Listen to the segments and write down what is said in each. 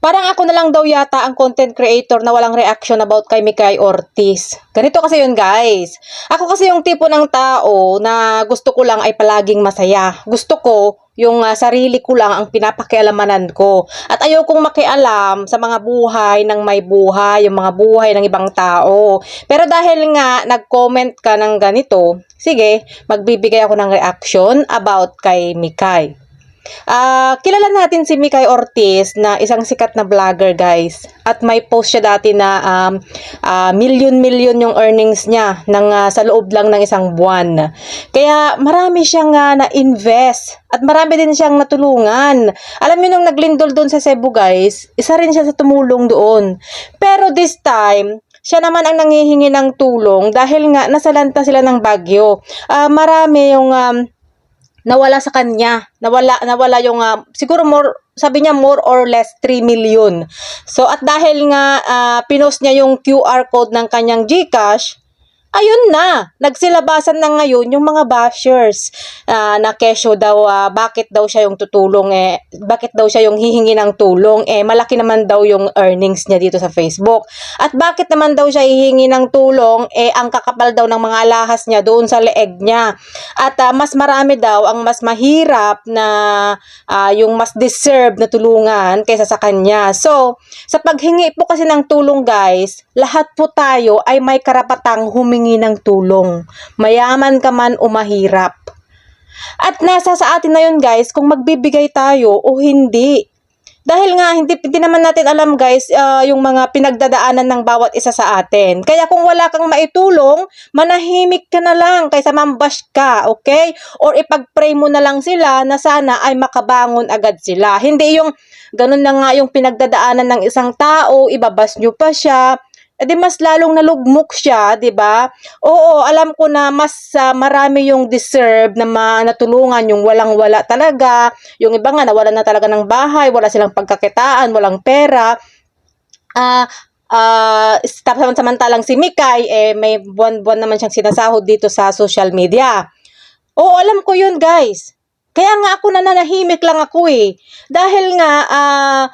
Parang ako na lang daw yata ang content creator na walang reaction about kay Mikay Ortiz. Ganito kasi yun guys. Ako kasi yung tipo ng tao na gusto ko lang ay palaging masaya. Gusto ko yung ah, sarili ko lang ang pinapakialamanan ko. At ayaw kong makialam sa mga buhay ng may buhay, yung mga buhay ng ibang tao. Pero dahil nga nag-comment ka ng ganito, sige, magbibigay ako ng reaction about kay Mikay. Ah, kilala natin si Mikay Ortiz na isang sikat na vlogger, guys. At may post siya dati na um, ah, million-million yung earnings niya ng, ah, sa loob lang ng isang buwan. Kaya marami siyang ah, na-invest at marami din siyang natulungan. Alam niyo nung naglindol doon sa Cebu, guys, isa rin siya sa tumulong doon. Pero this time, siya naman ang nangihingi ng tulong dahil nga nasalanta sila ng bagyo. Ah, marami yung um, nawala sa kanya. Nawala nawala yung ah, siguro more sabi niya more or less 3 million. So at dahil nga ah, pinost niya yung QR code ng kanyang GCash, ayun na, nagsilabasan na ngayon yung mga bashers ah, na kesyo daw, ah, bakit daw siya yung tutulong, eh, bakit daw siya yung hihingi ng tulong, eh, malaki naman daw yung earnings niya dito sa Facebook. At bakit naman daw siya hihingi ng tulong, eh, ang kakapal daw ng mga alahas niya doon sa leeg niya. At ah, mas marami daw ang mas mahirap na ah, yung mas deserve na tulungan kaysa sa kanya. So, sa paghingi po kasi ng tulong guys, lahat po tayo ay may karapatang humingi ng tulong. Mayaman ka man o mahirap. At nasa sa atin na yun guys kung magbibigay tayo o hindi. Dahil nga hindi, hindi naman natin alam guys ah, yung mga pinagdadaanan ng bawat isa sa atin. Kaya kung wala kang maitulong, manahimik ka na lang kaysa mambash ka, okay? Or ipag-pray mo na lang sila na sana ay makabangon agad sila. Hindi yung ganun na nga yung pinagdadaanan ng isang tao, ibabas nyo pa siya, eh di mas lalong nalugmok siya, 'di ba? Oo, alam ko na mas ah, marami yung deserve na natulungan yung walang-wala talaga. Yung iba nga nawalan na talaga ng bahay, wala silang pagkakitaan, walang pera. Ah, ah, tapos samantalang si Mikay eh may buwan-buwan naman siyang sinasahod dito sa social media. Oo, alam ko 'yun, guys. Kaya nga ako nananahimik lang ako eh. Dahil nga ah,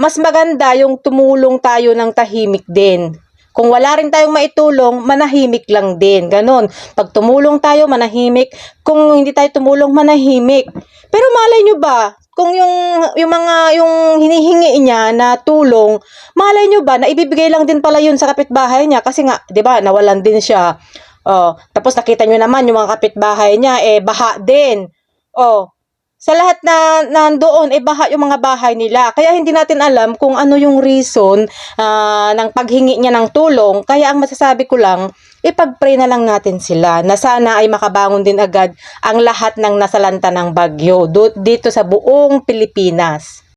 mas maganda yung tumulong tayo ng tahimik din. Kung wala rin tayong maitulong, manahimik lang din. Ganon. Pag tumulong tayo, manahimik. Kung hindi tayo tumulong, manahimik. Pero malay nyo ba, kung yung, yung mga, yung hinihingi niya na tulong, malay nyo ba, na ibibigay lang din pala yun sa kapitbahay niya. Kasi nga, di ba, nawalan din siya. Oh, tapos nakita nyo naman yung mga kapitbahay niya, eh, baha din. Oh, sa lahat na nandoon, eh baha yung mga bahay nila. Kaya hindi natin alam kung ano yung reason ah, ng paghingi niya ng tulong. Kaya ang masasabi ko lang, ipag-pray na lang natin sila na sana ay makabangon din agad ang lahat ng nasalanta ng bagyo dito sa buong Pilipinas.